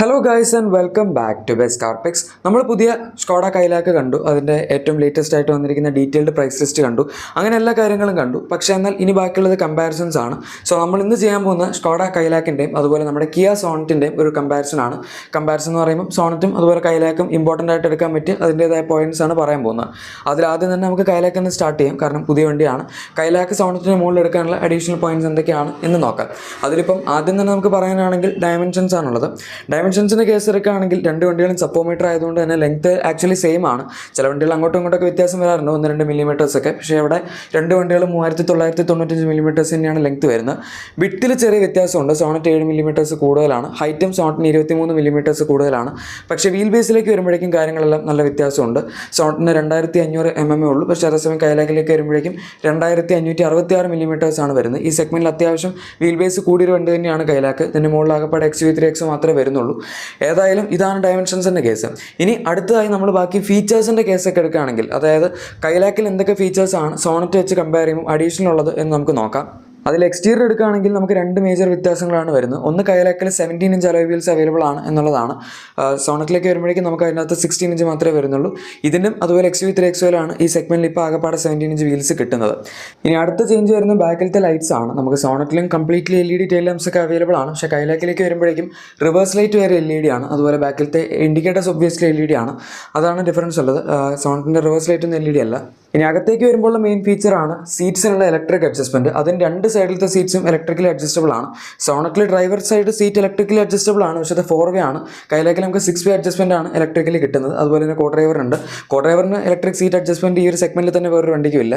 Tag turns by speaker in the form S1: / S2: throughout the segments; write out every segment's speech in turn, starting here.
S1: Hello guys and welcome back to best Carpix നമ്മൾ പുതിയ Skoda Kylaq കണ്ടു. അതിന്റെ ഏറ്റവും ലേറ്റസ്റ്റ് ആയിട്ട് വന്നിരിക്കുന്ന ഡീറ്റെയിൽഡ് പ്രൈസ് ലിസ്റ്റ് കണ്ടു. അങ്ങനെ എല്ലാ കാര്യങ്ങളും കണ്ടു. പക്ഷേ എന്നാൽ ഇനി ബാക്കിയുള്ളത് കമ്പാരിസൺസ് ആണ്. സോ നമ്മൾ ഇന്ന് ചെയ്യാൻ പോകുന്ന സ്കോഡ കൈലാക്കിന്റെയും അതുപോലെ നമ്മുടെ കിയ സോണറ്റിന്റെയും ഒരു കമ്പാരിസൺ ആണ്. കമ്പാരിസൺ എന്ന് പറയുമ്പോൾ സോണറ്റും അതുപോലെ കൈലാക്കും ഇമ്പോർട്ടന്റ് ആയിട്ട് എടുക്കാൻ പറ്റിയ അതിന്റേതായ പോയിന്റ്സ് ആണ് പറയാൻ പോകുന്നത്. അതിൽ ആദ്യം തന്നെ നമുക്ക് കൈലാക്ക് സ്റ്റാർട്ട് ചെയ്യാം. കാരണം പുതിയ വണ്ടിയാണ്. കൈലാക്ക് സോണറ്റിന് മുകളിൽ എടുക്കാനുള്ള അഡീഷണൽ പോയിന്റ്സ് എന്തൊക്കെയാണ് എന്ന് നോക്കാം. അതിലിപ്പം ആദ്യം തന്നെ നമുക്ക് പറയാനാണെങ്കിൽ ഡയമെൻഷൻസ് ആണുള്ളത്. ഡയമെൻഷൻസിന്റെ കേസ് എടുക്കുകയാണെങ്കിൽ രണ്ട് വണ്ടികളും സപ്പോമീറ്റർ ആയതുകൊണ്ട് തന്നെ ലെങ്ത് ആക്ച്വലി സെയിം ആണ്. ചില വണ്ടികൾ അങ്ങോട്ടും ഇങ്ങോട്ടൊക്കെ വ്യത്യാസം വരാറുണ്ട്. ഒന്ന് രണ്ട് മില്ലിമീറ്റേഴ്സ് ഒക്കെ. പക്ഷേ അവിടെ രണ്ട് വണ്ടികളും മൂവായിരത്തി തൊള്ളായിരത്തി തൊണ്ണൂറ്റഞ്ച് മില്ലിമീറ്റേഴ്സ് തന്നെയാണ് ലെങ്ത് വരുന്നത്. വിട്ടിൽ ചെറിയ വ്യത്യാസമുണ്ട്. സോണറ്റ് ഏഴ് മില്ലിമീറ്റേഴ്സ് കൂടുതലാണ്. ഹൈറ്റും സോണറ്റിന് ഇരുപത്തി മൂന്ന് മില്ലിമീറ്റേഴ്സ് കൂടുതലാണ്. പക്ഷേ വീൽ ബേസിലേക്ക് വരുമ്പോഴേക്കും കാര്യങ്ങളെല്ലാം നല്ല വ്യത്യാസമുണ്ട്. സോണറ്റിന് രണ്ടായിരത്തി അഞ്ഞൂറ് എം എം എ ഉള്ളൂ. പക്ഷേ അതേസമയം കൈലാക്കിലേക്ക് വരുമ്പോഴേക്കും രണ്ടായിരത്തി അഞ്ഞൂറ്റി അറുപത്തി ആറ് മില്ലിമീറ്റേഴ്സാണ് വരുന്നത്. ഈ സെഗ്മെന്റിൽ അത്യാവശ്യം വീൽ ബേസ് കൂടിയൊരു വണ്ടി തന്നെയാണ് കൈലാക്ക്. ഇതിന്റെ മുകളിൽ ആകപ്പാട് എക്സ് വി ത്രീ എക്സ് മാത്രമേ വരുന്നുള്ളൂ. ഏതായാലും ഇതാണ് ഡയമെൻഷൻസിന്റെ കേസ്. ഇനി അടുത്തതായി നമ്മൾ ബാക്കി ഫീച്ചേഴ്സിന്റെ കേസൊക്കെ എടുക്കുകയാണെങ്കിൽ അതായത് കൈലാക്കിൽ എന്തൊക്കെ ഫീച്ചേഴ്സാണ് സോണറ്റ് വെച്ച് കമ്പയർ ചെയ്യുമ്പോൾ അഡീഷണൽ ഉള്ളത് എന്ന് നമുക്ക് നോക്കാം. അതിൽ എക്സ്റ്റീരിയർ എടുക്കുകയാണെങ്കിൽ നമുക്ക് രണ്ട് മേജർ വ്യത്യാസങ്ങളാണ് വരുന്നത്. ഒന്ന് കയ്യിലാക്കൽ seventeen inch alloy wheels available ആണ് എന്നുള്ളതാണ്. സോണറ്റിലേക്ക് വരുമ്പോഴേക്കും നമുക്ക് അതിനകത്ത് സിക്സ്റ്റീൻ ഇഞ്ച് മാത്രമേ വരുന്നുള്ളൂ. ഇതിനും അതുപോലെ എക്സ് വി ത്രീ എക്സ് ഈ സെഗ്മെന്റിൽ ഇപ്പോൾ ആകെപ്പാടെ സെവന്റീൻ ഇഞ്ച് വീൽസ് കിട്ടുന്നത്. ഇനി അടുത്ത ചേഞ്ച് വരുന്ന ബാക്കിലത്തെ ലൈറ്റ്സ് ആണ്. നമുക്ക് സോണറ്റിലും completely L E D tail lamps ഒക്കെ അവൈലബിൾ ആണ്. പക്ഷേ കൈലാക്കിലേക്ക് വരുമ്പോഴേക്കും റിവേഴ്സ് ലൈറ്റ് വരെ എൽ ഇ ഡി ആണ്. അതുപോലെ ബാക്കിലത്തെ indicators obviously L E D ആണ്. അതാണ് ഡിഫറൻസ് ഉള്ളത്. സോണറ്റിന്റെ റിവേഴ്സ് ലൈറ്റ് ഒന്നും എൽ ഇ ഡി അല്ല. ഇനി അകത്തേക്ക് വരുമ്പോൾ മെയിൻ ഫീച്ചറാണ് സീറ്റ്സിനുള്ള ഇലക്ട്രിക് അഡ്ജസ്റ്റ്മെന്റ് അതിന് രണ്ട് സൈഡിലത്തെ സീറ്റ്സും ഇലക്ട്രിക്കലി അഡ്ജസ്റ്റബിൾ ആണ്. സോണക്കിൽ driver side seat electrically adjustable ആണ്. പക്ഷേ അത് ഫോർ വേ ആണ്. കയ്യിലേക്ക് നമുക്ക് സിക്സ് വേ അഡ്ജസ്റ്റ്മെന്റ് ആണ് ഇലക്ട്രിക്കലി കിട്ടുന്നത്. അതുപോലെ തന്നെ കോ ഡ്രൈവറുണ്ട് കോ ഡ്രൈവറിന് ഇലക്ട്രിക് സീറ്റ് അഡ്ജസ്റ്റ്മെന്റ് ഈ ഒരു സെഗ്മെന്റിൽ തന്നെ വേറൊരു വണ്ടിക്കും ഇല്ല.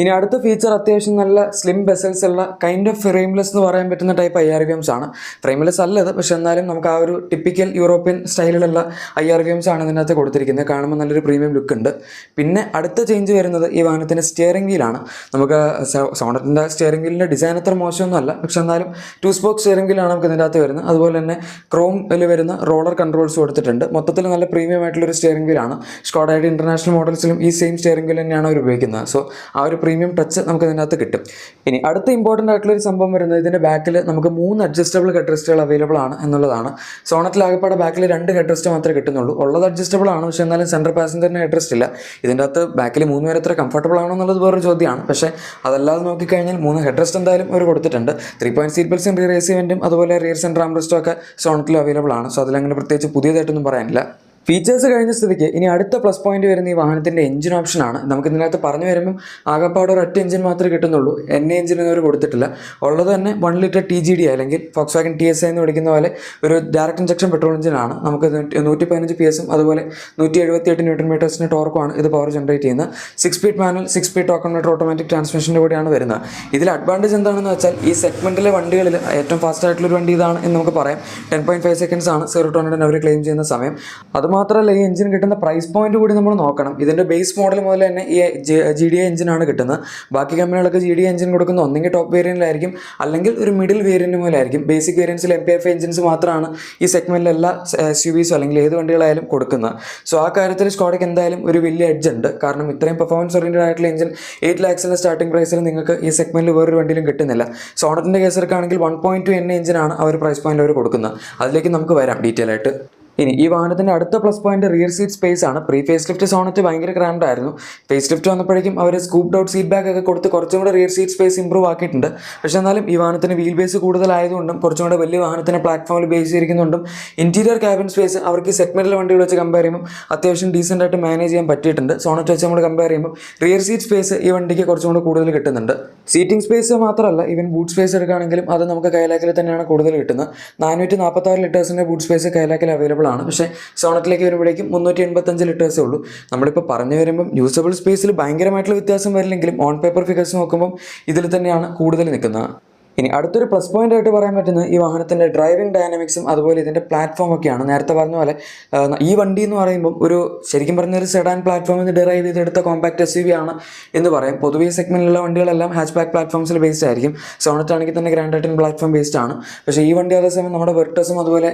S1: ഇനി അടുത്ത ഫീച്ചർ അത്യാവശ്യം നല്ല സ്ലിം ബെസൽസ് ഉള്ള കൈൻഡ് ഓഫ് ഫ്രെയിംലെസ് എന്ന് പറയാൻ പറ്റുന്ന ടൈപ്പ് ഐ ആർ വി ആണ്. ഫ്രെയിംലെസ് അല്ലത് പക്ഷേ എന്നാലും നമുക്ക് ആ ഒരു ടിപ്പിക്കൽ യൂറോപ്യൻ സ്റ്റൈലിലുള്ള ഐ ആർ വി ആണ് ഇതിനകത്ത് കൊടുത്തിരിക്കുന്നത്. കാണുമ്പോൾ നല്ലൊരു പ്രീമിയം ലുക്ക് ഉണ്ട്. പിന്നെ അടുത്ത ചേഞ്ച് വരുന്നത് ഈ വാഹനത്തിന്റെ സ്റ്റിയറിംഗ് വീലാണ് നമുക്ക് സോണറ്റിന്റെ സ്റ്റിയറിംഗ് വീലിന്റെ ഡിസൈൻ അത്ര മോശമൊന്നുമല്ല. പക്ഷെ എന്നാലും ടു സ്പോക്ക് സ്റ്റിയറിംഗ് വീലാണ് നമുക്ക് ഇതിന്റെ അകത്ത് വരുന്നത്. അതുപോലെ തന്നെ ക്രോമിൽ വരുന്ന റോളർ കൺട്രോൾസ് കൊടുത്തിട്ടുണ്ട്. മൊത്തത്തിൽ നല്ല പ്രീമിയം ആയിട്ടുള്ളൊരു സ്റ്റിയറിംഗ് വീലാണ് സ്കോഡയുടെ ഇന്റർനാഷണൽ മോഡൽസിലും ഈ സെയിം സ്റ്റിയറിംഗ് വീൽ തന്നെയാണ് അവർ ഉപയോഗിക്കുന്നത്. സോ ആ ഒരു പ്രീമിയം ടച്ച് നമുക്ക് ഇതിനകത്ത് കിട്ടും. ഇനി അടുത്ത ഇമ്പോർട്ടന്റ് ആയിട്ടുള്ള ഒരു സംഭവം വരുന്നത് ഇതിന്റെ ബാക്കിൽ നമുക്ക് മൂന്ന് അഡ്ജസ്റ്റബിൾ ഹെഡ് റെസ്റ്റുകൾ അവൈലബിൾ ആണ് എന്നുള്ളതാണ്. സോണറ്റിൽ ആകെപ്പാടെ ബാക്കിൽ രണ്ട് ഹെഡ് റെസ്റ്റ് മാത്രമേ കിട്ടുന്നുള്ളൂ. ഉള്ളത് അഡ്ജസ്റ്റബിൾ ആണ്. പക്ഷേ എന്നാലും സെൻട്രൽ പാസഞ്ചറിന് ഹെഡ് റെസ്റ്റ് ഇല്ല. ഇതിന്റെ അകത്ത് ബാക്കിൽ മൂന്ന് പേര് എത്ര കംഫർട്ടബിൾ ആണോ എന്നുള്ളത് വേറൊരു ചോദ്യമാണ്. പക്ഷേ അതല്ലാതെ നോക്കിക്കഴിഞ്ഞാൽ മൂന്ന് ഹെഡ് റെസ്റ്റ് എന്തായാലും അവർ കൊടുത്തിട്ടുണ്ട്. ത്രീ പോയിന്റ് സീറ്റ് ബെൽസും റിയർ എ സി വെന്റും അതുപോലെ റിയർ സെന്റർ ആംറെസ്റ്റും ഒക്കെ സോണറ്റിൽ അവൈലബിൾ ആണ്. സോ അതിലങ്ങനെ പ്രത്യേകിച്ച് പുതിയതായിട്ടൊന്നും പറയാനില്ല. ഫീച്ചേഴ്സ് കഴിഞ്ഞ സ്ഥിതിക്ക് ഇനി അടുത്ത പ്ലസ് പോയിന്റ് വരുന്ന ഈ വാഹനത്തിന്റെ എഞ്ചിൻ ഓപ്ഷൻ ആണ്. നമുക്ക് ഇതിനകത്ത് പറഞ്ഞു വരുമ്പം ആകപ്പാട് ഒരു ഒറ്റ എഞ്ചിൻ മാത്രമേ കിട്ടുന്നുള്ളൂ. എൻ എഞ്ചിൻ അവർ കൊടുത്തിട്ടില്ല. ഉള്ളത് തന്നെ one litre T G D അല്ലെങ്കിൽ ഫോക്സ് വാഗൻ ടി എസ് എന്ന് വിളിക്കുന്ന പോലെ ഒരു ഡയറക്റ്റ് ഇഞ്ചക്ഷൻ പെട്രോൾ എഞ്ചിനാണ് നമുക്ക് നൂറ്റി- പതിനഞ്ച് പി എസും അതുപോലെ നൂറ്റി എഴുപത്തി എട്ട് ന്യൂട്ടൺ മീറ്റേഴ്സിന് ടോർക്കുമാണ് ഇത് പവർ ജനറേറ്റ് ചെയ്യുന്നത്. Six speed manual six speed token meter automatic ട്രാൻസ്മിഷന്റെ കൂടിയാണ് വരുന്നത്. ഇതിൽ അഡ്വാന്റേജ് എന്താണെന്ന് വെച്ചാൽ ഈ സെഗ്മെന്റിലെ വണ്ടികളിൽ ഏറ്റവും ഫാസ്റ്റ് ആയിട്ടുള്ള ഒരു വണ്ടി ഇതാണ് എന്ന് നമുക്ക് പറയാം. ടെൻ പോയിന്റ് ഫൈവ് സെക്കൻഡ്സ് ആണ് സീറോ ടു ഹൺഡ്രഡ് അവർ ക്ലെയിം ചെയ്യുന്ന സമയം. അതുമാത്രമല്ല ഈ എഞ്ചിൻ കിട്ടുന്ന പ്രൈസ് പോയിന്റ് കൂടി നമ്മൾ നോക്കണം. ഇതിന്റെ ബേസ് മോഡൽ മുതൽ തന്നെ ഈ ജി ഡി എഞ്ചിനാണ് കിട്ടുന്നത്. ബാക്കി കമ്പനികളൊക്കെ ജി ഡി എഞ്ചിൻ കൊടുക്കുന്ന ഒന്നെങ്കിൽ ടോപ്പ് വേരിയന്റിലായിരിക്കും അല്ലെങ്കിൽ ഒരു മിഡിൽ വേരിയന്റ് മുതലായിരിക്കും. ബേസിക് വേരിയൻസിൽ എം പി എഫ് എഞ്ചിൻസ് മാത്രമാണ് ഈ സെഗ്മെന്റിൽ എല്ലാ എസ് യു വിസോ അല്ലെങ്കിൽ ഏത് വണ്ടികളായാലും കൊടുക്കുന്നത്. സോ ആ കാര്യത്തിൽ സ്കോഡയ്ക്ക് എന്തായാലും ഒരു വലിയ എഡ്ജ് ഉണ്ട്. കാരണം ഇത്രയും പെർഫോമൻസ് ഓറിയന്റഡ് ആയിട്ടുള്ള എഞ്ചിൻ എയ്റ്റ് ലാക്സിന്റെ സ്റ്റാർട്ടിംഗ് പ്രൈസിൽ നിങ്ങൾക്ക് ഈ സെഗ്മെന്റിൽ വേറൊരു വണ്ടിയിലും കിട്ടുന്നില്ല. സോണറ്റിന്റെ കേസ് എടുക്കുകയാണെങ്കിൽ വൺ പോയിന്റ് ടു എൻ എഞ്ചിനാണ് അവർ പ്രൈസ് പോയിന്റ് അവർ കൊടുക്കുന്നത്. അതിലേക്ക് നമുക്ക് വരാം ഡീറ്റെയിൽ ആയിട്ട്. ഇനി ഈ വാഹനത്തിന്റെ അടുത്ത plus point rear seat space ആണ്. പ്രീ ഫേസ് ലിഫ്റ്റ് സോണറ്റ് ഭയങ്കര ക്രാംഡ് ആയിരുന്നു. ഫേസ് ലിഫ്റ്റ് വന്നപ്പോഴേക്കും അവർ സ്കൂപ്പ് ഔട്ട് സീറ്റ് ബാക്ക് ഒക്കെ കൊടുത്ത് കുറച്ചും കൂടെ റിയർ സീറ്റ് സ്പേസ് ഇമ്പ്രൂവ് ആക്കിയിട്ടുണ്ട്. പക്ഷേ എന്നാലും ഈ വാഹനത്തിന് വീൽ ബേസ് കൂടുതലായതുകൊണ്ടും കുറച്ചും കൂടെ വലിയ വാഹനത്തിന് പ്ലാറ്റ്ഫോമിൽ ബേസ് ചെയ്തിരിക്കുന്നുണ്ടും ഇന്റീരിയർ ക്യാബിൻ സ്പേസ് അവർക്ക് സെഗ്മെന്റിലെ വണ്ടികൾ വെച്ച് കമ്പയർ ചെയ്യുമ്പോൾ അത്യാവശ്യം ഡീസന്റ് ആയിട്ട് മാനേജ് ചെയ്യാൻ പറ്റിയിട്ടുണ്ട്. സോണറ്റ് വെച്ച് നമ്മൾ കമ്പയർ ചെയ്യുമ്പോൾ റിയർ സീറ്റ് സ്പേസ് ഈ വണ്ടിക്ക് കുറച്ചും കൂടെ കൂടുതൽ കിട്ടുന്നുണ്ട്. സീറ്റിംഗ് സ്പേസ് മാത്രമല്ല ഇവൻ ബൂട്ട് സ്പേസ് എടുക്കുകയാണെങ്കിലും അത് നമുക്ക് കൈലാക്കിൽ തന്നെയാണ് കൂടുതൽ കിട്ടുന്നത്. നാനൂറ്റി നാൽപ്പത്താറ് ലിറ്റേഴ്സിന്റെ ബൂട്ട് സ്പേസ് കൈലാക്കിൽ അവൈലബിൾ ആണ്. പക്ഷേ സോണറ്റിലേക്ക് വരുമ്പോഴേക്കും മുന്നൂറ്റി എൺപത്തഞ്ച് ലിറ്റേഴ്സേ ഉള്ളൂ. നമ്മളിപ്പോൾ പറഞ്ഞു വരുമ്പം യൂസബിൾ സ്പേസിൽ ഭയങ്കരമായിട്ടുള്ള വ്യത്യാസം വരില്ലെങ്കിലും ഓൺ പേപ്പർ ഫിഗേഴ്സ് നോക്കുമ്പം ഇതിൽ തന്നെയാണ് കൂടുതൽ നിൽക്കുന്നത്. ഇനി അടുത്തൊരു പ്ലസ് പോയിന്റ് ആയിട്ട് പറയാൻ പറ്റുന്നത് ഈ വാഹനത്തിന്റെ ഡ്രൈവിംഗ് ഡയനാമിക്സും അതുപോലെ ഇതിന്റെ പ്ലാറ്റ്ഫോം ഒക്കെയാണ്. നേരത്തെ പറഞ്ഞ പോലെ ഈ വണ്ടി എന്ന് പറയുമ്പോൾ ഒരു ശരിക്കും പറഞ്ഞ ഒരു സെഡാൻ പ്ലാറ്റ്ഫോമിൽ നിന്ന് ഡിറൈവ് ചെയ്തെടുത്ത കോമ്പാക്ട് എസ് ആണ് എന്ന് പറയും. പൊതുവേ സെഗ്മെന്റിലുള്ള വണ്ടികളെല്ലാം ഹാച്ച് ബാക്ക് പ്ലാറ്റ്ഫോംസിൽ ബേസ്ഡ് ആയിരിക്കും. സോണറ്റ് ആണെങ്കിൽ തന്നെ ഗ്രാൻഡ് ഐറ്റൻ പ്ലാറ്റ്ഫോം ബേസ്ഡ് ആണ്. പക്ഷേ ഈ വണ്ടി അതേസമയം നമ്മുടെ വെർട്ടസും അതുപോലെ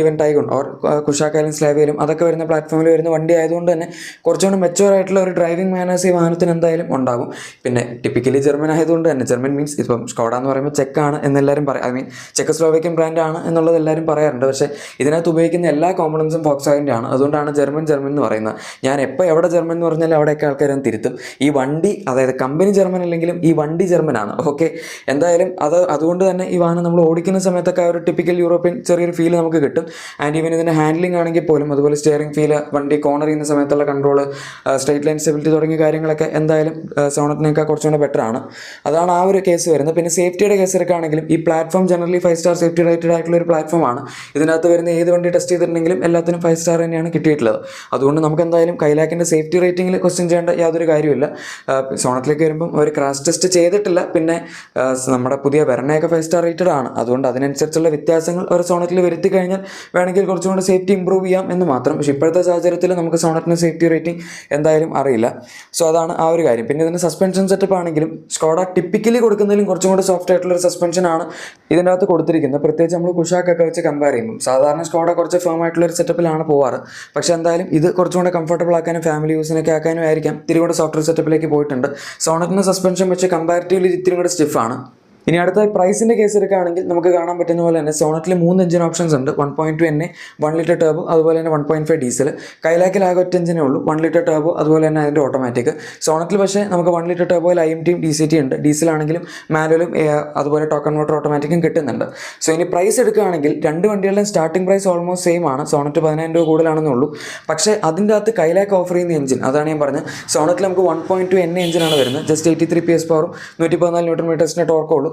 S1: ഈവൻ ടൈഗുൺ ഓർ കുഷാക്കാലും സ്ലാവിയലും അതൊക്കെ വരുന്ന പ്ലാറ്റ്ഫോമിൽ വരുന്ന വണ്ടി ആയതുകൊണ്ട് തന്നെ കുറച്ചുകൂടി മെച്ചുവർ ആയിട്ടുള്ള ഒരു ഡ്രൈവിംഗ് മാനേഴ്സ് ഈ വാഹനത്തിന് എന്തായാലും ഉണ്ടാകും. പിന്നെ ടിപ്പിക്കലി ജർമ്മൻ ആയതുകൊണ്ട് തന്നെ ജർമ്മൻ മീൻസ് ഇപ്പം സ്കോഡ എന്ന് പറയുമ്പോൾ ചെക്കാണ് എന്നെല്ലാവരും പറയും. ഐ മീൻ ചെക്ക് സ്ലോവേക്കിയൻ ബ്രാൻഡാണ് എന്നുള്ളത് എല്ലാവരും പറയാറുണ്ട്. പക്ഷേ ഇതിനകത്ത് ഉപയോഗിക്കുന്ന എല്ലാ കോമ്പണൻസും ഫോക്സാഗിന്റെ ആണ്. അതുകൊണ്ടാണ് ജർമ്മൻ ജർമ്മൻ എന്ന് പറയുന്നത്. ഞാൻ എപ്പോൾ എവിടെ ജർമ്മൻ എന്ന് പറഞ്ഞാൽ അവിടെയൊക്കെ ആൾക്കാർ ഞാൻ തിരുത്തും. ഈ വണ്ടി അതായത് കമ്പനി ജർമ്മൻ അല്ലെങ്കിലും ഈ വണ്ടി ജർമ്മനാണ് ഓക്കെ എന്തായാലും അത് അതുകൊണ്ട് തന്നെ ഈ വാഹനം നമ്മൾ ഓടിക്കുന്ന സമയത്തൊക്കെ ആ ഒരു ടിപ്പിക്കൽ യൂറോപ്യൻ ചെറിയൊരു ഫീൽ നമുക്ക് കിട്ടും. ആൻഡ് ഈവൻ ഇതിന്റെ ഹാൻഡ്ലിംഗ് ആണെങ്കിൽ പോലും അതുപോലെ സ്റ്റിയറിംഗ് ഫീൽ വണ്ടി കോർണർ ചെയ്യുന്ന സമയത്തുള്ള കൺട്രോൾ സ്ട്രേറ്റ് ലൈൻ സ്റ്റെബിലിറ്റി തുടങ്ങിയ കാര്യങ്ങളൊക്കെ എന്തായാലും സോണറ്റിനേക്കാൾ കുറച്ചുകൂടെ ബെറ്റർ ആണ്. അതാണ് ആ ഒരു കേസ് വരുന്നത്. പിന്നെ സേഫ്റ്റിയുടെ കേസ് എടുക്കുകയാണെങ്കിലും ഈ platform generally five star safety rated ആയിട്ടുള്ള ഒരു പ്ലാറ്റ്ഫോം ആണ്. ഇതിനകത്ത് വരുന്ന ഏത് വണ്ടി ടെസ്റ്റ് ചെയ്തിട്ടുണ്ടെങ്കിലും എല്ലാത്തിനും ഫൈവ് സ്റ്റാർ തന്നെയാണ് കിട്ടിയിട്ടുള്ളത്. അതുകൊണ്ട് നമുക്ക് എന്തായാലും കൈലാക്കിന്റെ സേഫ്റ്റി റേറ്റിംഗിൽ ക്വസ്റ്റ്യൻ ചെയ്യേണ്ട യാതൊരു കാര്യമില്ല സോണത്തിലേക്ക് വരുമ്പം ഒരു ക്രാഷ് ടെസ്റ്റ് ചെയ്തിട്ടില്ല. പിന്നെ നമ്മുടെ പുതിയ വരണയൊക്കെ ഫൈവ് സ്റ്റാർ റേറ്റഡ് ആണ്. അതുകൊണ്ട് അതിനനുസരിച്ചുള്ള വ്യത്യാസങ്ങൾ ഒരു സോണറ്റിൽ വരുത്തി കഴിഞ്ഞാൽ വേണമെങ്കിൽ കുറച്ചും കൂടെ സേഫ്റ്റി ഇമ്പ്രൂവ് ചെയ്യാം എന്ന് മാത്രം. പക്ഷേ ഇപ്പോഴത്തെ സാഹചര്യത്തിൽ നമുക്ക് സോണറ്റിന്റെ സേഫ്റ്റി റേറ്റിംഗ് എന്തായാലും അറിയില്ല. സോ അതാണ് ആ ഒരു കാര്യം. പിന്നെ ഇതിന്റെ സസ്പെൻഷൻ സെറ്റപ്പ് ആണെങ്കിലും സ്കോഡ ടിപ്പിക്കലി കൊടുക്കുന്നതിലും കുറച്ചും കൂടെ സോഫ്റ്റ് ഒരു സസ്പെൻഷനാണ് ഇതിന്റെ അകത്ത് കൊടുത്തിരിക്കുന്നത്. പ്രത്യേകിച്ച് നമ്മൾ കുഷാക്കൊക്കെ വെച്ച് കമ്പയർ ചെയ്യുമ്പോൾ സാധാരണ സ്കോഡ കുറച്ച് ഫേം ആയിട്ടുള്ള ഒരു സെറ്റപ്പിലാണ് പോവാറ്. പക്ഷേ എന്തായാലും ഇത് കുറച്ചും കൂടെ കംഫർട്ടബിൾ ആക്കാനും ഫാമിലി യൂസിനൊക്കെ ആക്കാനും ആയിരിക്കാം. ഇത്തിരി കൂടെ സോഫ്റ്റ്വെയർ സെറ്റപ്പിലേക്ക് പോയിട്ടുണ്ട്. സോണറ്റിന് സസ്പെൻഷൻ വെച്ച് കമ്പാരിറ്റീവ്ലി ഇത്തിരി കൂടെ സ്റ്റിഫാണ് ഇനി അടുത്ത പ്രൈസിന്റെ കേസ് എടുക്കുകയാണെങ്കിൽ നമുക്ക് കാണാൻ പറ്റുന്ന പോലെ തന്നെ സോണറ്റിൽ മൂന്ന് എഞ്ചിൻ ഓപ്ഷൻസ് ഉണ്ട്. One point two N one litre turbo അതുപോലെ തന്നെ വൺ പോയിന്റ് ഫൈവ് ഡീസൽ കൈലാക്കിൽ ആകെ ഒറ്റ എഞ്ചിനേ ഉള്ളൂ. വൺ ലിറ്റർ ടേബ് അതുപോലെ തന്നെ അതിന്റെ ഓട്ടോമാറ്റിക് സോണറ്റിൽ പക്ഷേ നമുക്ക് വൺ ലിറ്റർ ടേബോയിൽ ഐ എം ടിയും ഡി സി ടി ഉണ്ട്. ഡീസലാണെങ്കിലും മാനുവലും അതുപോലെ ടോക്കൺ വാട്ടർ ഓട്ടോമാറ്റിക്കും കിട്ടുന്നുണ്ട്. സോ ഇനി പ്രൈസ് എടുക്കുകയാണെങ്കിൽ രണ്ട് വണ്ടികളുടെയും സ്റ്റാർട്ടിംഗ് പ്രൈസ് ഓൾമോസ്റ്റ് സെയിം ആണ്. സോണറ്റ് പതിനായിരം രൂപ കൂടുതലാണെന്നേ ഉള്ളൂ. പക്ഷേ അതിന്റെ അകത്ത് കൈലാക്ക് ഓഫർ ചെയ്യുന്ന എഞ്ചിൻ അതാണ് ഞാൻ പറഞ്ഞത്. സോണറ്റിൽ നമുക്ക് വൺ പോയിന്റ് ടു എൻ എഞ്ചിനാണ് വരുന്നത്. Just eighty three P S പവറും നൂറ്റി പതിനാല് ന്യൂട്രൺ മീറ്റേഴ്സിന്റെ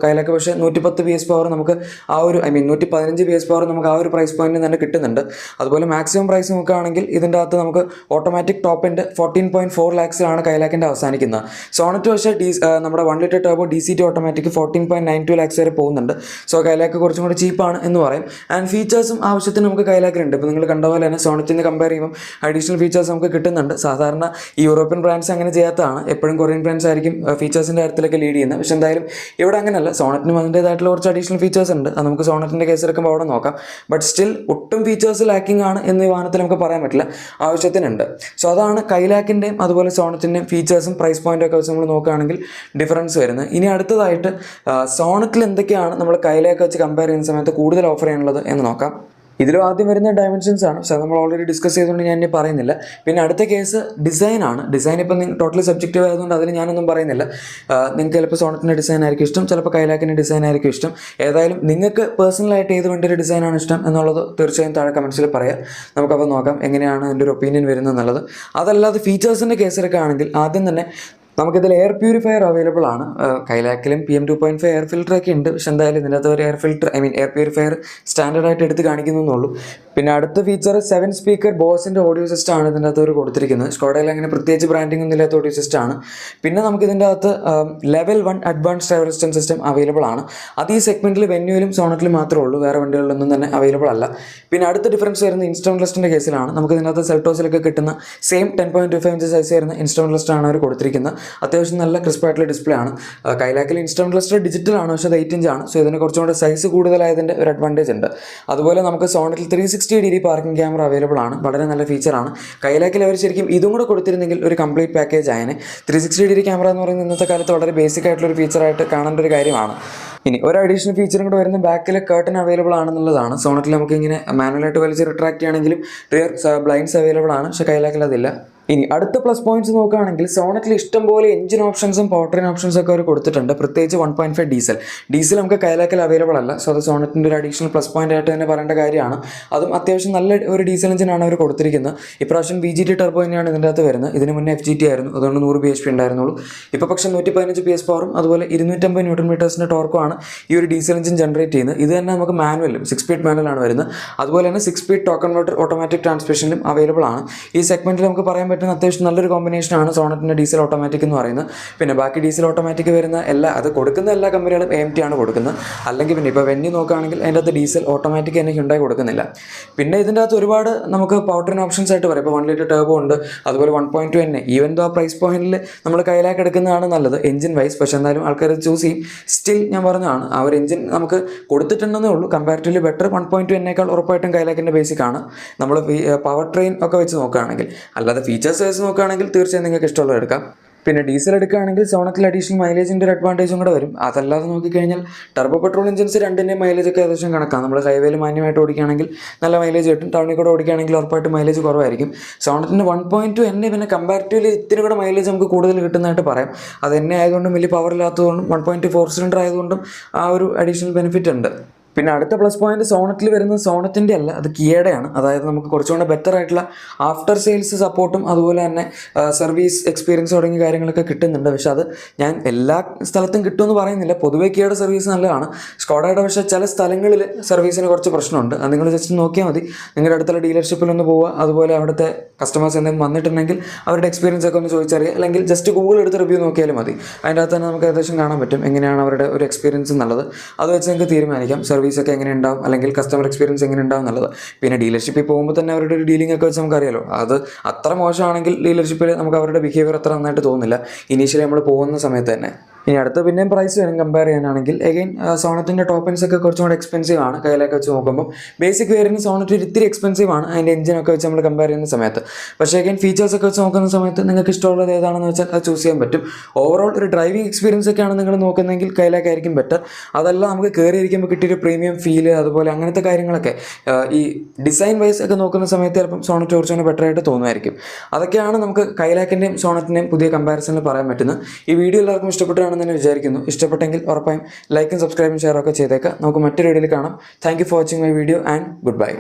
S1: കൈലാക്ക് പക്ഷേ നൂറ്റി പത്ത് പി എസ് പവർ നമുക്ക് ആ ഒരു ഐ മീൻ നൂറ്റി പതിനഞ്ച് പി എസ് പവർ നമുക്ക് ആ ഒരു പ്രൈസ് പോയിന്റിൽ തന്നെ കിട്ടുന്നുണ്ട്. അതുപോലെ മാക്സിമം പ്രൈസ് നോക്കുകയാണെങ്കിൽ ഇതിന്റെ അകത്ത് നമുക്ക് ഓട്ടോമാറ്റിക് ടോപ്പ് എന്റെ ഫോർട്ടീൻ പോയിന്റ് ഫോർ ലാക്സിലാണ് കൈലാക്കിന്റെ അവസാനിക്കുന്നത്. സോണറ്റ് പക്ഷേ ഡി നമ്മുടെ one litre turbo D C T automatic fourteen point nine two lakhs വരെ പോകുന്നുണ്ട്. സോ കൈലാക്ക് കുറച്ചും കൂടി ചീപ്പാണ് എന്ന് പറയും. ആൻഡ് ഫീച്ചേഴ്സും ആവശ്യത്തിന് നമുക്ക് കൈലാക്കിലുണ്ട് ഇപ്പോൾ നിങ്ങൾ കണ്ട പോലെ തന്നെ സോണറ്റിന് കമ്പയർ ചെയ്യുമ്പോൾ അഡീഷണൽ ഫീച്ചേഴ്സ് നമുക്ക് കിട്ടുന്നുണ്ട്. സാധാരണ യൂറോപ്യൻ ബ്രാൻഡ്സ് അങ്ങനെ ചെയ്യാത്തതാണ്. എപ്പോഴും കൊറിയൻ ബ്രാൻഡ്സ് ആയിരിക്കും ഫീച്ചേഴ്സിന്റെ കാര്യത്തിലൊക്കെ ലീഡ് ചെയ്യുന്നത്. പക്ഷേ എന്തായാലും ഇവിടെ അങ്ങനെയല്ല. സോണറ്റിനും അതിന്റേതായിട്ടുള്ള കുറച്ച് അഡീഷണൽ ഫീച്ചേഴ്സ് ഉണ്ട്. അത് നമുക്ക് സോണറ്റിന്റെ കേസ് എടുക്കുമ്പോൾ അവിടെ നോക്കാം. ബട്ട് സ്റ്റിൽ ഒട്ടും ഫീച്ചേഴ്സ് ലാക്കിംഗ് ആണ് എന്ന് ഈ വാഹനത്തിൽ നമുക്ക് പറയാൻ പറ്റില്ല. ആവശ്യത്തിനുണ്ട്. സോ അതാണ് കൈലാക്കിന്റെയും അതുപോലെ സോണറ്റിന്റെയും ഫീച്ചേഴ്സും പ്രൈസ് പോയിന്റും ഒക്കെ വെച്ച് നമ്മൾ നോക്കുകയാണെങ്കിൽ ഡിഫറൻസ് വരുന്നത്. ഇനി അടുത്തതായിട്ട് സോണറ്റിൽ എന്തൊക്കെയാണ് നമ്മൾ കൈലാക്ക് വെച്ച് കമ്പയർ ചെയ്യുന്ന സമയത്ത് കൂടുതൽ ഓഫർ ചെയ്യാനുള്ളത് എന്ന് നോക്കാം. ഇതിലും ആദ്യം വരുന്ന ഡയമെൻഷൻസ് ആണ്. പക്ഷേ നമ്മൾ ഓൾറെഡി ഡിസ്കസ് ചെയ്തുകൊണ്ട് ഞാൻ ഇനി പറയുന്നില്ല. പിന്നെ അടുത്ത കേസ് ഡിസൈൻ ആണ്. ഡിസൈൻ ഇപ്പം ടോട്ടലി സബ്ജക്റ്റീവ് ആയതുകൊണ്ട് അതിന് ഞാനൊന്നും പറയുന്നില്ല. നിങ്ങൾക്ക് ചിലപ്പോൾ സോണറ്റിന്റെ ഡിസൈൻ ആയിരിക്കും ഇഷ്ടം ചിലപ്പോൾ കൈലാക്കിന്റെ ഡിസൈൻ ആയിരിക്കും ഇഷ്ടം. ഏതായാലും നിങ്ങൾക്ക് പേഴ്സണലായിട്ട് ഏത് വണ്ടിയുടെ ഡിസൈനാണ് ഇഷ്ടം എന്നുള്ളത് തീർച്ചയായും താഴെ കമൻസിൽ പറയാം. നമുക്കപ്പോൾ നോക്കാം എങ്ങനെയാണ് എന്റെ ഒരു ഒപ്പീനിയൻ വരുന്നത് എന്നുള്ളത്. അതല്ലാതെ ഫീച്ചേഴ്സിന്റെ കേസിലൊക്കെ ആണെങ്കിൽ ആദ്യം തന്നെ നമുക്കിതിൽ എയർ പ്യൂരിഫയർ അവൈലബിൾ ആണ്. കൈലാക്കിലും P M two point five air filter ഒക്കെ ഉണ്ട്. പക്ഷെ എന്തായാലും ഇതിനകത്ത് ഒരു air filter I mean air purifier സ്റ്റാൻഡേർഡായിട്ട് എടുത്ത് കാണിക്കുന്നുള്ളൂ. പിന്നെ അടുത്ത ഫീച്ചർ സെവൻ സ്പീക്കർ ബോസിന്റെ ഓഡിയോ സിസ്റ്റം ആണ് ഇതിന്റെ അകത്ത് കൊടുത്തിരിക്കുന്നത്. സ്കോഡയിൽ അങ്ങനെ പ്രത്യേകിച്ച് ബ്രാൻഡിംഗ് ഒന്നും ഇല്ലാത്ത ഓഡിയോ സിസ്റ്റം ആണ്. പിന്നെ നമുക്ക് ഇതിന്റെ അകത്ത് level one advance driver assistant system available ആണ്. അത് ഈ സെഗ്മെന്റിൽ വെന്യൂലും സോണറ്റിലും മാത്രമേ ഉള്ളൂ. വേറെ വണ്ടികളിലൊന്നും തന്നെ അവൈലബിൾ അല്ല. പിന്നെ അടുത്ത ഡിഫറൻസ് വരുന്ന ഇൻസ്റ്റോൺ ലിസ്റ്റിന്റെ കേസിലാണ് നമുക്ക് ഇതിനകത്ത് സെൽട്ടോസിലൊക്കെ കിട്ടുന്ന same ten point five inch size വരുന്ന ഇൻസ്റ്റോൺ ലിസ്റ്റ് ആണ് അവർ കൊടുത്തിരിക്കുന്നത്. അത്യാവശ്യം നല്ല ക്രിസ്പായിട്ടുള്ള ഡിസ്പ്ലേ ആണ്. കൈലാക്കിൽ ഇൻസ്റ്റോൺ ലിസ്റ്റ് ഡിജിറ്റൽ ആണ് പക്ഷേ അത് എയ്റ്റ് ഇഞ്ച് ആണ്. സോ ഇതിന് കുറച്ചും കൂടെ സൈസ് കൂടുതലായതിന്റെ ഒരു അഡ്വാന്റേജ് ഉണ്ട്. അതുപോലെ നമുക്ക് സോണറ്റിൽ three sixty degree parking camera available ആണ്. വളരെ നല്ല ഫീച്ചറാണ് കൈലാക്കിൽ അവർ ശരിക്കും ഇതും കൂടെ കൊടുത്തിരുന്നെങ്കിൽ ഒരു കംപ്ലീറ്റ് പാക്കേജ് ആയതിന് ത്രീ സിക്സ്റ്റി ഡിഗ്രി ക്യാമറ എന്ന് പറയുന്നത് ഇന്നത്തെ കാലത്ത് വളരെ ബേസിക് ആയിട്ടുള്ള ഒരു ഫീച്ചറായിട്ട് കാണേണ്ട ഒരു കാര്യമാണ്. ഇനി ഒരു അഡീഷണൽ ഫീച്ചറും കൂടെ വരുന്ന ബാക്കിൽ കേട്ടൺ അവൈലബിൾ ആണെന്നുള്ളതാണ്. സോണറ്റിൽ നമുക്ക് ഇങ്ങനെ മാനുവലായിട്ട് വലിച്ച് റിട്രാക്ട് ചെയ്യണമെങ്കിലും റിയർ ബ്ലൈൻഡ്സ് അവൈലബിൾ ആണ്. പക്ഷേ കൈലാക്കിൽ അതില്ല ഇനി അടുത്ത പ്ലസ് പോയിന്റ്സ് നോക്കുകയാണെങ്കിൽ സോണറ്റിൽ ഇഷ്ടംപോലെ എഞ്ചിൻ ഓപ്ഷൻസും ട്രെയിൻ ഓപ്ഷൻസും ഒക്കെ അവർ കൊടുത്തിട്ടുണ്ട്. പ്രത്യേകിച്ച് one point five diesel diesel നമുക്ക് കൈലാക്കൽ അവൈലബിൾ അല്ല. സോ അത് സോണറ്റിന്റെ ഒരു അഡീഷണൽ പ്ലസ് പോയിന്റ് ആയിട്ട് തന്നെ പറയേണ്ട കാര്യമാണ്. അതും അത്യാവശ്യം നല്ല ഒരു ഡീസൽ എഞ്ചിനാണ് അവർ കൊടുത്തിരിക്കുന്നത്. ഇപ്രാവശ്യം ബി ജി ടി ടർബോ തന്നെയാണ് ഇതിന്റെ അകത്ത് വരുന്നത്. ഇതിന് മുന്നേ എഫ് ജി ടി ആയിരുന്നു. അതുകൊണ്ട് നൂറ് ബി എച്ച് പി ഉണ്ടായിരുന്നുള്ളൂ. ഇപ്പോൾ പക്ഷേ നൂറ്റി പതിനഞ്ച് പി എസ് പവറും അതുപോലെ ഇരുന്നൂറ്റമ്പത് ന്യൂട്രൺ മീറ്റേഴ്സിന്റെ ടോർക്കുമാണ് ഈ ഒരു ഡീസൽ എഞ്ചിൻ ജനറേറ്റ് ചെയ്യുന്നത്. ഇത് തന്നെ നമുക്ക് മാനുവലും സിക്സ് സ്പീഡ് മാനുവലാണ് വരുന്നത്. അതുപോലെ തന്നെ six speed token motor automatic ട്രാൻസ്മിഷനിലും available ആണ്. ഈ സെഗ്മെന്റിൽ നമുക്ക് പറയാൻ പറ്റുന്ന അത്യാവശ്യം നല്ലൊരു കോമ്പിനേഷനാണ് സോണറ്റിന്റെ ഡീസൽ ഓട്ടോമാറ്റിക് എന്ന് പറയുന്നത്. പിന്നെ ബാക്കി ഡീസൽ ഓട്ടോമാറ്റിക് വരുന്ന എല്ലാ അത് കൊടുക്കുന്ന എല്ലാ കമ്പനികളും എം ടി ആണ് കൊടുക്കുന്നത്. അല്ലെങ്കിൽ പിന്നെ ഇപ്പോൾ വെന്യൂ നോക്കുകയാണെങ്കിൽ അതിന്റെ അകത്ത് ഡീസൽ ഓട്ടോമാറ്റിക് തന്നെ ഹ്യുണ്ടായി കൊടുക്കുന്നില്ല. പിന്നെ ഇതിന്റെ അകത്ത് ഒരുപാട് നമുക്ക് പൗഡറിന് ഓപ്ഷൻസ് ആയിട്ട് പറയാം. ഇപ്പോൾ വൺ ലിറ്റർ ടേബോ ഉണ്ട്. അതുപോലെ വൺ പോയിന്റ് ടു തന്നെ ഈവൻ ദോ ആ പ്രൈസ് പോയിന്റിൽ നമ്മൾ കയ്യിലാക്കി എടുക്കുന്നതാണ് നല്ലത്. എഞ്ചിൻ വൈസ് പക്ഷേ എന്തായാലും ആൾക്കാർ ചൂസ് ചെയ്യും. സ്റ്റിൽ ഞാൻ പറഞ്ഞതാണ് ഒരു എഞ്ചിൻ നമുക്ക് കൊടുത്തിട്ടുണ്ടെന്നേ ഉള്ളൂ. Comparatively better one point two എന്നേക്കാൾ ഉറപ്പായിട്ടും കയ്യിലാക്കിന്റെ ബേസിക് ആണ്. നമ്മൾ പവർ ട്രെയിൻ ഒക്കെ വെച്ച് നോക്കുകയാണെങ്കിൽ അല്ലാതെ ഫീച്ചേഴ്സ് വൈസ് നോക്കുകയാണെങ്കിൽ തീർച്ചയായും നിങ്ങൾക്ക് ഇഷ്ടമുള്ളത് എടുക്കാം. പിന്നെ ഡീസൽ എടുക്കുകയാണെങ്കിൽ സോണത്തിൽ അഡീഷണൽ മൈലേജിന്റെ ഒരു അഡ്വാന്റേജും കൂടെ വരും. അതല്ലാതെ നോക്കിക്കഴിഞ്ഞാൽ ടർബോ പെട്രോൾ എഞ്ചിൻസ് രണ്ടിന്റെയും മൈലേജ് ഒക്കെ ഏകദേശം കണക്കാണ്. നമ്മൾ ഹൈവേയിൽ മാന്യമായിട്ട് ഓടിക്കുകയാണെങ്കിൽ നല്ല മൈലേജ് കിട്ടും. ടൗണിൽ കൂടെ ഓടിക്കുകയാണെങ്കിൽ ഉറപ്പായിട്ട് മൈലേജ് കുറവായിരിക്കും. സോണറ്റിന്റെ വൺ പോയിന്റ് ടു എന്നെ പിന്നെ കമ്പാരിറ്റീവ്ലി ഇത്തിരി കൂടെ മൈലേജ് നമുക്ക് കൂടുതൽ കിട്ടുന്നതായിട്ട് പറയാം. അത് എന്നെ ആയതുകൊണ്ടും വലിയ പവർ ഇല്ലാത്തതുകൊണ്ടും വൺ പോയിന്റ് ഫോർ സിലിണ്ടർ ആയതുകൊണ്ടും ആ ഒരു അഡീഷണൽ ബെനിഫിറ്റ് ഉണ്ട്. പിന്നെ അടുത്ത പ്ലസ് പോയിന്റ് സോണറ്റിൽ വരുന്നത് സോണത്തിന്റെ അല്ല അത് കിയയുടെയാണ്. അതായത് നമുക്ക് കുറച്ചുകൂടെ ബെറ്റർ ആയിട്ടുള്ള ആഫ്റ്റർ സെയിൽസ് സപ്പോർട്ടും അതുപോലെ തന്നെ സർവീസ് എക്സ്പീരിയൻസ് തുടങ്ങിയ കാര്യങ്ങളൊക്കെ കിട്ടുന്നുണ്ട്. പക്ഷെ അത് ഞാൻ എല്ലാ സ്ഥലത്തും കിട്ടുമെന്ന് പറയുന്നില്ല. പൊതുവേ കിയയുടെ സർവീസ് നല്ലതാണ്. സ്കോഡയുടെ പക്ഷേ ചില സ്ഥലങ്ങളിൽ സർവീസിന് കുറച്ച് പ്രശ്നമുണ്ട്. അത് നിങ്ങൾ ജസ്റ്റ് നോക്കിയാൽ മതി. നിങ്ങളുടെ അടുത്തുള്ള ഡീലർഷിപ്പിൽ ഒന്ന് പോവുക. അതുപോലെ അവിടുത്തെ കസ്റ്റമേഴ്സ് എന്തെങ്കിലും വന്നിട്ടുണ്ടെങ്കിൽ അവരുടെ എക്സ്പീരിയൻസ് ഒക്കെ ഒന്ന് ചോദിച്ചറിയുക. അല്ലെങ്കിൽ ജസ്റ്റ് ഗൂഗിൾ എടുത്ത് റിവ്യൂ നോക്കിയാലും മതി. അതിന്റെ അകത്ത് തന്നെ നമുക്ക് ഏകദേശം കാണാൻ പറ്റും. എങ്ങനെയാണ് അവരുടെ ഒരു എക്സ്പീരിയൻസ് നല്ലത് അത് വെച്ച് നിങ്ങൾക്ക് തീരുമാനിക്കാം. സർവീസ് ഒക്കെ എങ്ങനെ ഉണ്ടാവും അല്ലെങ്കിൽ കസ്റ്റമർ എക്സ്പീരിയൻസ് എങ്ങനെ ഉണ്ടാവും എന്നുള്ളത്. പിന്നെ ഡീലർഷിപ്പിൽ പോകുമ്പോൾ തന്നെ അവരുടെ ഒരു ഡീലിംഗ് ഒക്കെ വെച്ച് നമുക്കറിയാലോ. അത് അത്ര മോശമാണെങ്കിൽ ഡീലർഷിപ്പിൽ നമുക്ക് അവരുടെ ബിഹേവിയർ അത്ര നന്നായിട്ട് തോന്നുന്നില്ല. ഇനീഷ്യലി നമ്മൾ പോകുന്ന സമയത്ത് തന്നെ ഇനി അടുത്ത പിന്നെയും പ്രൈസ് വേണം കമ്പയർ ചെയ്യാനാണെങ്കിൽ എഗൈൻ സോണറ്റിന്റെ ടോപ്പൻസ് ഒക്കെ കുറച്ചും കൂടെ എക്സ്പെൻസീവ് ആണ്. കയ്യിലൊക്കെ വെച്ച് നോക്കുമ്പോൾ ബേസിക് വേരിയന്റ് സോണറ്റ് ഇത്തിരി എക്സ്പെൻസീവ് ആണ്. അതിന്റെ എഞ്ചിനൊക്കെ വെച്ച് നമ്മൾ കമ്പയർ ചെയ്യുന്ന സമയത്ത്. പക്ഷേ എഗൈൻ ഫീച്ചേഴ്സ് ഒക്കെ വെച്ച് നോക്കുന്ന സമയത്ത് നിങ്ങൾക്ക് ഇഷ്ടമുള്ളത് ഏതാണെന്ന് വെച്ചാൽ അത് ചൂസ് ചെയ്യാൻ പറ്റും. ഓവറോൾ ഒരു ഡ്രൈവിംഗ് എക്സ്പീരിയൻസ് ഒക്കെയാണ് നിങ്ങൾ നോക്കുന്നതെങ്കിൽ കയ്യിലേക്കായിരിക്കും ബെറ്റർ അതല്ല നമുക്ക് കയറിയിരിക്കുമ്പോൾ കിട്ടിയൊരു പ്രീമിയം ഫീൽ അതുപോലെ അങ്ങനത്തെ കാര്യങ്ങളൊക്കെ ഈ ഡിസൈൻ വൈസ് ഒക്കെ നോക്കുന്ന സമയത്ത് ചിലപ്പം സോണറ്റ് കുറച്ചുകൂടെ ബെറ്റർ ആയിട്ട് തോന്നുമായിരിക്കും. അതൊക്കെയാണ് നമുക്ക് കൈലാക്കിന്റെയും സോണറ്റിന്റെയും പുതിയ കമ്പാരിസണിൽ പറയാൻ പറ്റുന്നത്. ഈ വീഡിയോ എല്ലാവർക്കും ഇഷ്ടപ്പെട്ടാണെന്ന് തന്നെ വിചാരിക്കുന്നു. ഇഷ്ടപ്പെട്ടെങ്കിൽ ഉറപ്പായും ലൈക്കും സബ്സ്ക്രൈബും ഷെയറൊക്കെ ചെയ്തേക്കാം. നമുക്ക് മറ്റൊരു വീഡിയോയിൽ കാണാം. Thank for watching my video and good bye